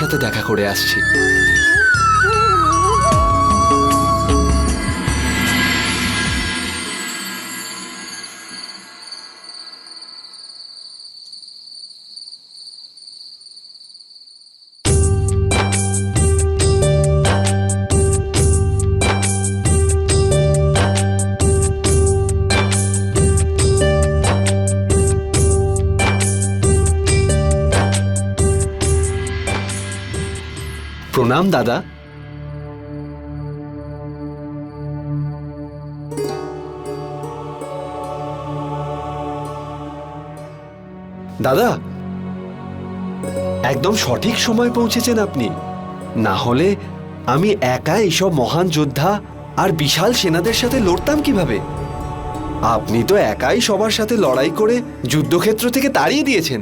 সাথে দেখা করে আসছি। প্রণাম দাদা? দাদা, একদম সঠিক সময় পৌঁছেছেন আপনি। না হলে আমি একা এইসব মহান যোদ্ধা আর বিশাল সেনাদের সাথে লড়তাম কীভাবে? আপনি তো একাই সবার সাথে লড়াই করে যুদ্ধক্ষেত্র থেকে তাড়িয়ে দিয়েছেন।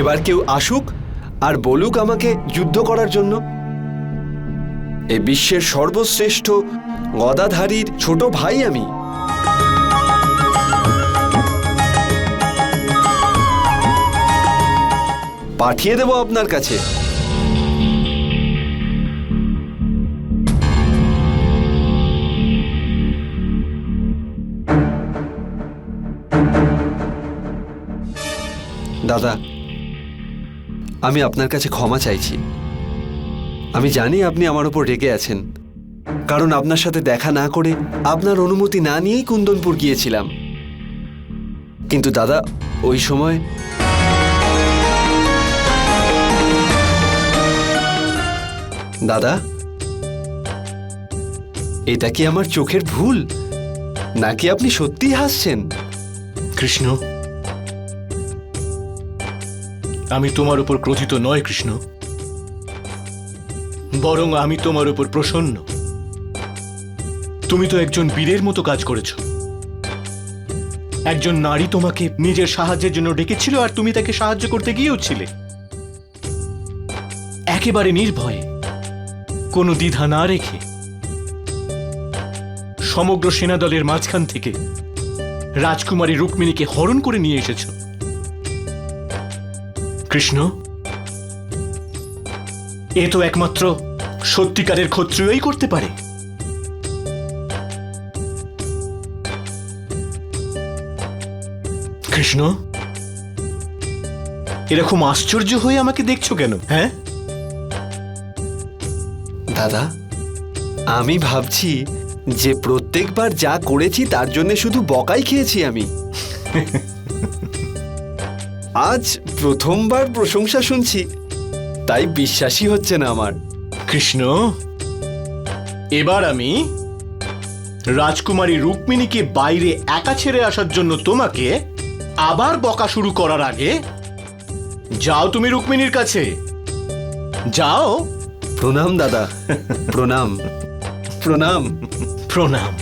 এবার কেউ আসুক আর বলুক আমাকে যুদ্ধ করার জন্য। এ বিশ্বের সর্বশ্রেষ্ঠ গদাধারীর ছোট ভাই আমি। পাঠিয়ে দেব আপনার কাছে। দাদা আমি আপনার কাছে ক্ষমা চাইছি। আমি জানি আপনি আমার উপর রেগে আছেন। কারণ আপনার সাথে দেখা না করে আপনার অনুমতি না নিয়েই কুন্দনপুর গিয়েছিলাম। কিন্তু দাদা, ওই সময় দাদা? এটা কি আমার চোখের ভুল? নাকি আপনি সত্যিই হাসছেন? কৃষ্ণ আমি তোমার উপর ক্রোধিত নয়, কৃষ্ণ। বরং আমি তোমার উপর প্রসন্ন। তুমি তো একজন বীরের মতো কাজ করেছ। একজন নারী তোমাকে নিজের সাহায্যের জন্য ডেকেছিল আর তুমি তাকে সাহায্য করতে গিয়েও ছিলে একেবারে নির্ভয়ে, কোনো দ্বিধা না রেখে সমগ্র সেনাদলের মাঝখান থেকে রাজকুমারী রুক্মিণীকে হরণ করে নিয়ে এসেছ। কৃষ্ণ এ তো একমাত্র সত্যিকারের ক্ষত্রিয়ই করতে পারে। কৃষ্ণ এরকম আশ্চর্য হয়ে আমাকে দেখছ কেন হ্যাঁ? দাদা আমি ভাবছি যে প্রত্যেকবার যা করেছি তার জন্য শুধু বকাই খেয়েছি আমি। আজ প্রথমবার প্রশংসা শুনছি। তাই বিশ্বাসই হচ্ছে না আমার। কৃষ্ণ এবার আমি রাজকুমারী রুক্মিণীকে বাইরে একা ছেড়ে আসার জন্য তোমাকে আবার বকা শুরু করার আগে যাও তুমি রুক্মিণীর কাছে। যাও। প্রণাম দাদা। প্রণাম। প্রণাম। প্রণাম।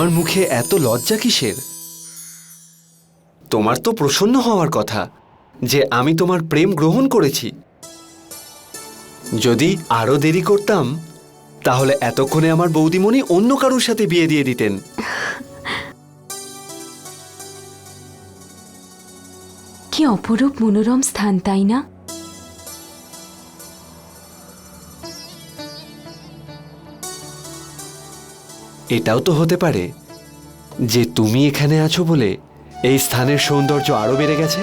তোমার মুখে এত লজ্জা কিসের? তোমার তো প্রসন্ন হওয়ার কথা যে আমি তোমার প্রেম গ্রহণ করেছি। যদি আরও দেরি করতাম, তাহলে এতক্ষণে আমার বৌদিমণি অন্য কারোর সাথে বিয়ে দিয়ে দিতেন। কি অপরূপ মনোরম স্থান, তাই না? এটাও তো হতে পারে যে তুমি এখানে আছো বলে এই স্থানের সৌন্দর্য আরও বেড়ে গেছে।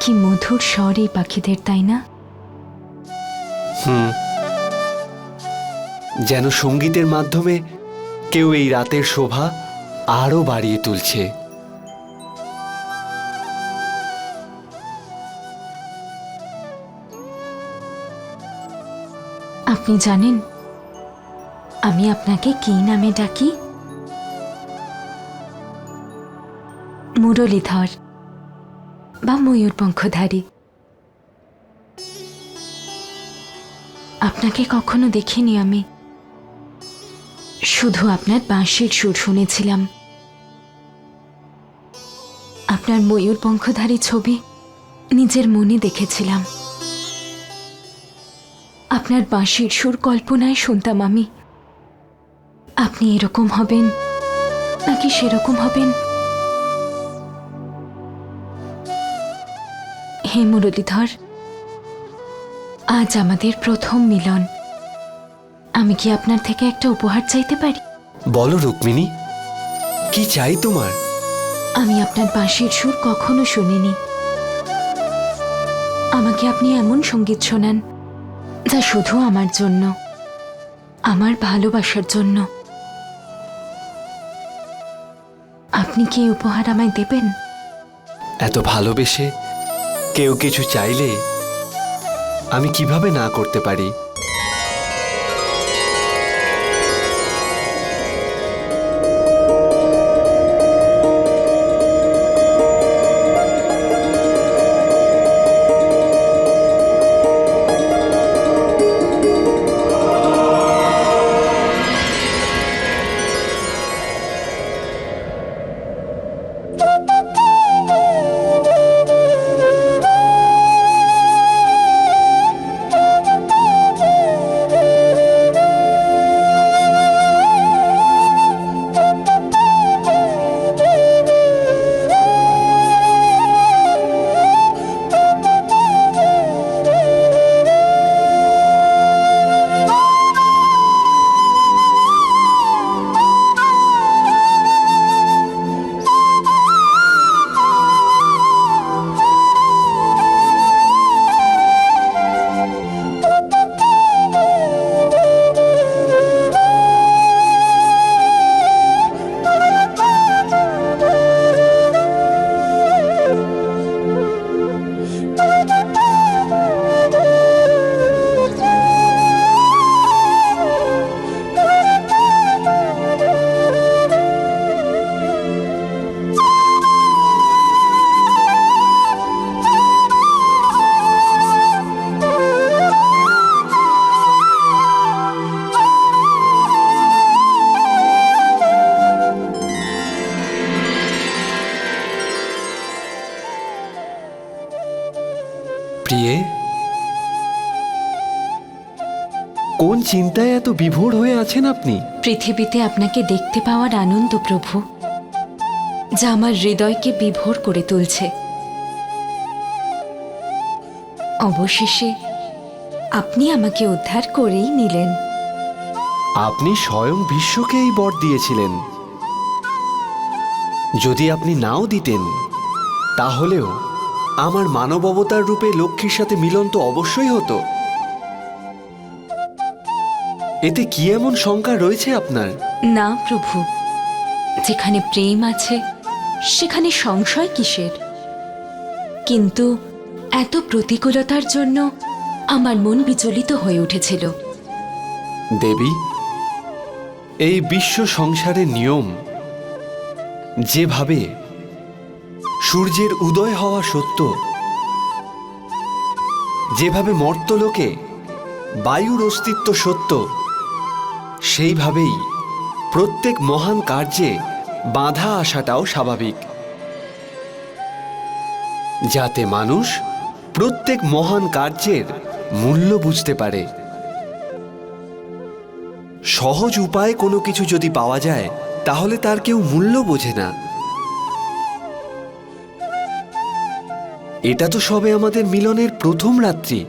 কি মধুর স্বর এই পাখিদের তাই না? হুম। যেন সঙ্গীতের মাধ্যমে কেউ এই রাতের শোভা আরও বাড়িয়ে তুলছে। আপনি জানেন, আমি আপনাকে কি নামে ডাকি? মুরলীধর বা ময়ূর ময়ূরপঙ্খধারী আপনাকে কখনো দেখিনি আমি। শুধু আপনার বাঁশির সুর শুনেছিলাম। আপনার ময়ূর ময়ূরপঙ্খধারী ছবি নিজের মনে দেখেছিলাম। আপনার বাঁশির সুর কল্পনায় শুনতাম আমি। আপনি এরকম হবেন নাকি সেরকম হবেন? হে মুরলীধর আজ আমাদের প্রথম মিলন। আমি কি আপনার থেকে একটা উপহার চাইতে পারি? বলো রুক্মিণী কি চাই তোমার? আমি আপনার বাঁশির সুর কখনো শুনিনি। আমাকে আপনি এমন সংগীত শোনান যা শুধু আমার জন্য, আমার ভালোবাসার জন্য। আপনি কি উপহার আমায় দেবেন? এত ভালোবেসে কেউ কিছু চাইলে আমি কীভাবে না করতে পারি? কোন চিন্তায় এত বিভোর হয়ে আছেন আপনি? পৃথিবীতে আপনাকে দেখতে পাওয়ার আনন্দ প্রভু যা আমার হৃদয়কে বিভোর করে তুলছে। অবশেষে আপনি আমাকে উদ্ধার করেই নিলেন। আপনি স্বয়ং বিশ্বকে এই বর দিয়েছিলেন। যদি আপনি নাও দিতেন তাহলেও আমার মানব অবতার রূপে লক্ষ্মীর সাথে মিলন তো অবশ্যই হতো। এতে কি এমন শঙ্কা রয়েছে আপনার? না প্রভু। যেখানে প্রেম আছে সেখানে সংশয় কিসের? কিন্তু এত প্রতিকূলতার জন্য আমার মন বিচলিত হয়ে উঠেছিল। দেবী এই বিশ্ব সংসারের নিয়ম যেভাবে সূর্যের উদয় হওয়া সত্য যেভাবে মর্তলোকে বায়ুর অস্তিত্ব সত্য সেইভাবেই প্রত্যেক মহান কার্যে বাধা আসাটাও স্বাভাবিক। যাতে মানুষ প্রত্যেক মহান কার্যের মূল্য বুঝতে পারে। সহজ উপায়ে কোনো কিছু যদি পাওয়া যায়, তাহলে তার কেউ মূল্য বোঝে না। এটা তো সবে আমাদের মিলনের প্রথম রাত্রি।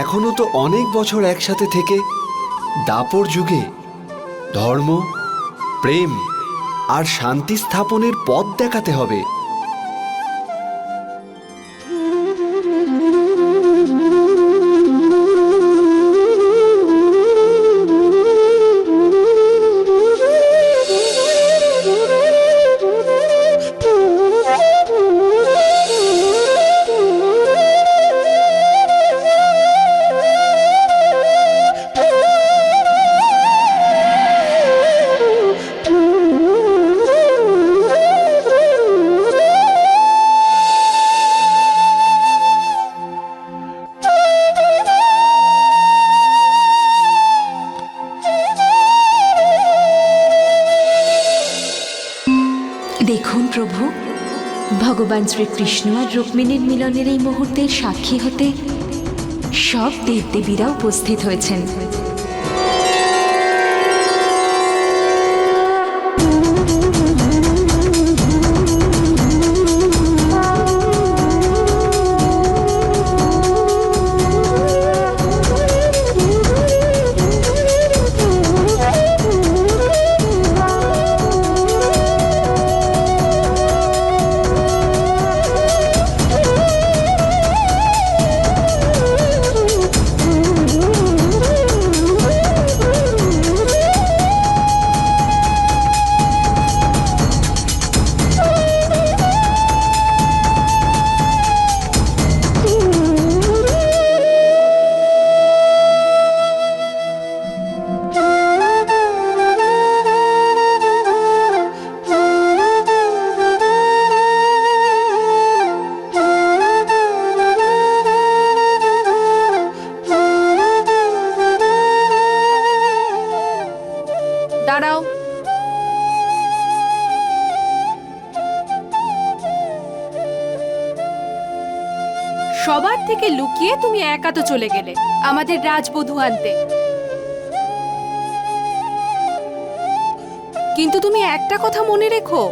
এখনও তো অনেক বছর একসাথে থেকে দাপর যুগে ধর্ম, প্রেম আর শান্তি স্থাপনের পথ দেখাতে হবে। দেখুন প্রভু, ভগবান শ্রীকৃষ্ণ আর রুক্মিণীর মিলনের এই মুহূর্তের সাক্ষী হতে সব দেবদেবীরা উপস্থিত হয়েছেন। দাঁড়াও। সবার থেকে লুকিয়ে তুমি একা তো চলে গেলে, আমাদের রাজবধূ আনতে। কিন্তু তুমি একটা কথা মনে রেখো,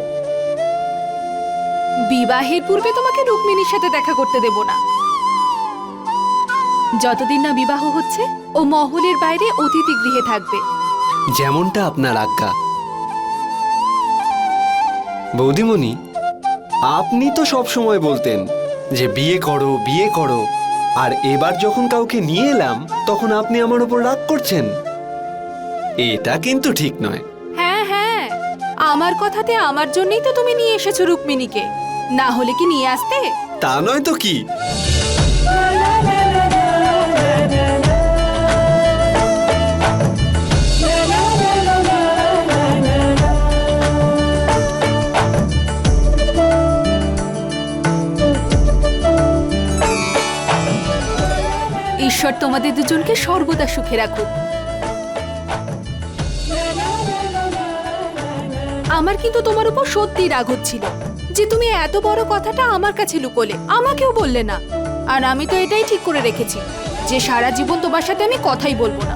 বিবাহের পূর্বে তোমাকে রুক্মিণীর সাথে দেখা করতে দেব না। যতদিন না বিবাহ হচ্ছে, ও মহলের বাইরে অতিথি গৃহে থাকবে। যেমনটা আপনার আজ্ঞা। বৌদিমণি আপনি তো সব সময় বলতেন যে বিয়ে করো বিয়ে করো আর এবার যখন কাউকে নিয়ে এলাম তখন আপনি আমার উপর রাগ করছেন। এটা কিন্তু ঠিক নয়। হ্যাঁ হ্যাঁ আমার কথাতে আমার জন্যই তো তুমি নিয়ে এসেছ রুক্মিণীকে। না হলে কি নিয়ে আসতে? তা নয় তো কি? ঈশ্বর তোমাদের দুজনকে সর্বদা সুখে রাখুক। আমার কিন্তু তোমার উপর সত্যি রাগ হচ্ছিল যে তুমি এত বড় কথাটা আমার কাছে লুকোলে, আমাকেও বললে না। আর আমি তো এটাই ঠিক করে রেখেছি যে সারা জীবন তোমার সাথে আমি কথাই বলব না।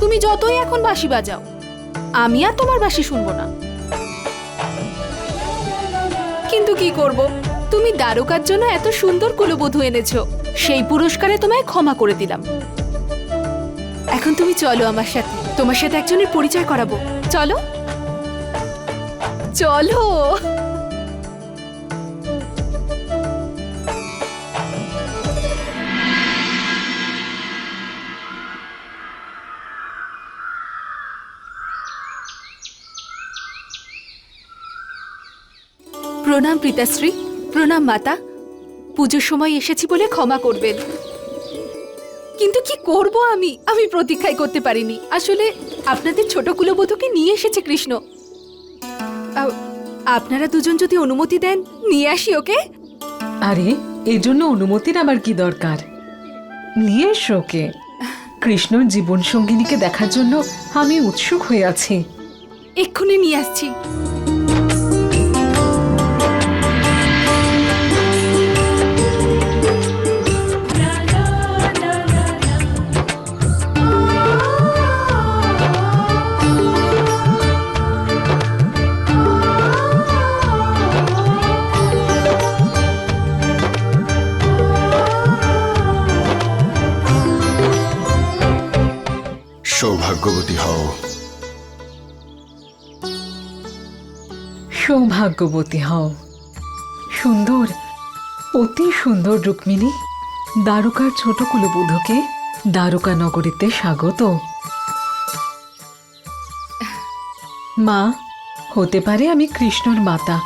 তুমি যতই এখন বাঁশি বাজাও, আমি আর তোমার বাঁশি শুনব না। কিন্তু কি করব? তুমি দ্বারকার জন্য এত সুন্দর কুলবধূ এনেছো। সেই পুরস্কারে তোমায় ক্ষমা করে দিলাম। এখন তুমি চলো আমার সাথে। তোমার সাথে একজনের পরিচয় করাবো। চলো। চলো। প্রণাম পিতাশ্রী, প্রণাম মাতা। পুজোর সময় এসেছি বলে ক্ষমা করবেন। কিন্তু কি করব আমি? আমি প্রতীক্ষাই করতে পারিনি। আসলে আপনাদের ছোট কুলবধূকে নিয়ে এসেছে কৃষ্ণ। আপনারা দুজন যদি অনুমতি দেন নিয়ে আসি ওকে? আরে এর জন্য অনুমতির আমার কি দরকার? নিয়ে এসো ওকে। কৃষ্ণর জীবন সঙ্গিনীকে দেখার জন্য আমি উৎসুক হয়ে আছি। এক্ষুনি নিয়ে আসছি। সৌভাগ্যবতী হও। সৌভাগ্যবতী হও। সুন্দর, অতি সুন্দর রুক্মিণী, দ্বারকার ছোট কুলবধূকে দ্বারকা নগরীতে স্বাগত। মা, হতে পারে আমি কৃষ্ণর মাতা,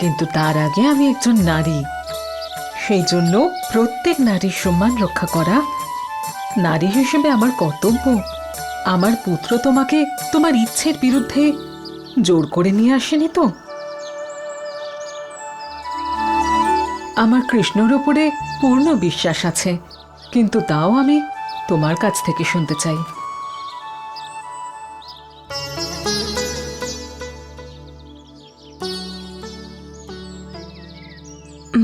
কিন্তু তার আগে আমি একজন নারী। সেই জন্য প্রত্যেক নারীর সম্মান রক্ষা করা নারী হিসেবে আমার কর্তব্য। আমার পুত্র তোমাকে তোমার ইচ্ছের বিরুদ্ধে জোর করে নিয়ে আসেনি তো? আমার কৃষ্ণর ওপরে পূর্ণ বিশ্বাস আছে, কিন্তু তাও আমি তোমার কাছ থেকে শুনতে চাই।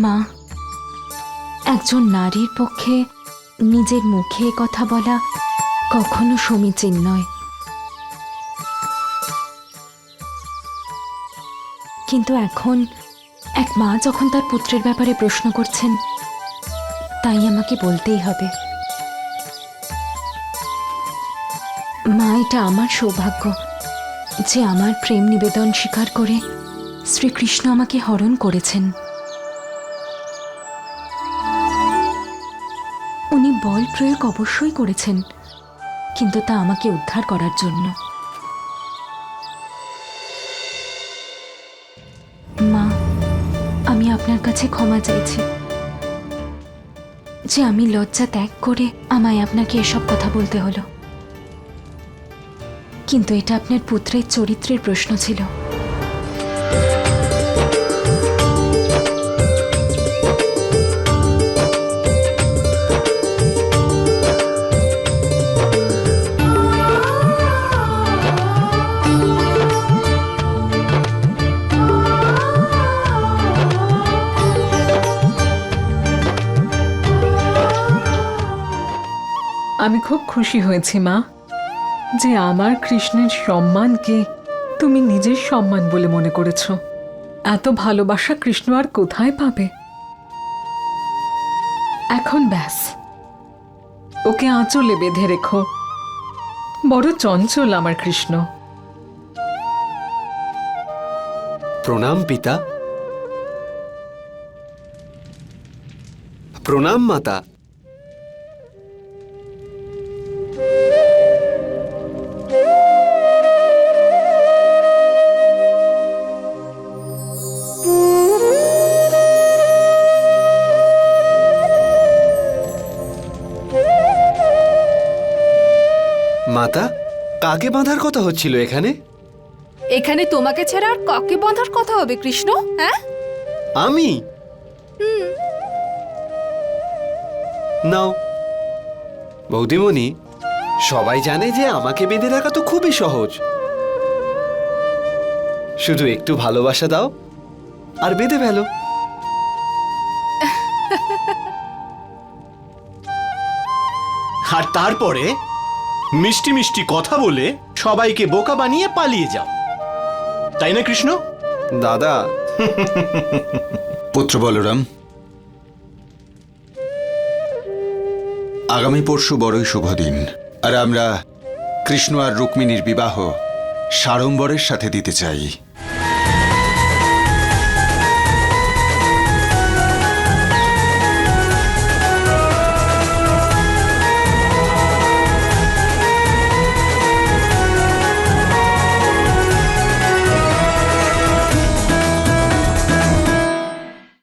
মা, একজন নারীর পক্ষে নিজের মুখে কথা বলা কখনো সমীচীন নয়। কিন্তু এখন এক মা যখন তার পুত্রের ব্যাপারে প্রশ্ন করছেন, তাই আমাকে বলতেই হবে। মা, এটা আমার সৌভাগ্য যে আমার প্রেম নিবেদন স্বীকার করে শ্রীকৃষ্ণ আমাকে হরণ করেছেন। উনি বল প্রয়োগ অবশ্যই করেছেন। কিন্তু তা আমাকে উদ্ধার করার জন্য। মা, আমি আপনার কাছে ক্ষমা চাইছি। যে আমি লজ্জা ত্যাগ করে আমায় আপনাকে এসব কথা বলতে হলো। কিন্তু এটা আপনার পুত্রের চরিত্রের প্রশ্ন ছিল। আমি খুব খুশি হয়েছি, মা, যে আমার কৃষ্ণের সম্মানকে তুমি নিজের সম্মান বলে মনে করেছ। এত ভালোবাসা কৃষ্ণ আর কোথায় পাবে? এখন ব্যাস। ওকে আঁচলে বেঁধে রেখো। বড় চঞ্চল আমার কৃষ্ণ। প্রণাম, পিতা। প্রণাম, মাতা। মাতা কাকে বাঁধার কথা হচ্ছিল এখানে? এখানে তোমাকে ছাড়া আর কাকে বাঁধার কথা হবে কৃষ্ণ? হ্যাঁ? আমি? নাও। বৌদিমণি সবাই জানে যে আমাকে বেঁধে রাখা তো খুবই সহজ। শুধু একটু ভালোবাসা দাও আর বেঁধে ফেলো। আর তারপরে? মিষ্টি মিষ্টি কথা বলে সবাইকে বোকা বানিয়ে পালিয়ে যাও। তাই না কৃষ্ণ? দাদা। পুত্র বলরাম আগামী পরশু বড়ই শুভ দিন। আর আমরা কৃষ্ণ আর রুক্মিণীর বিবাহ সাড়ম্বরের সাথে দিতে চাই।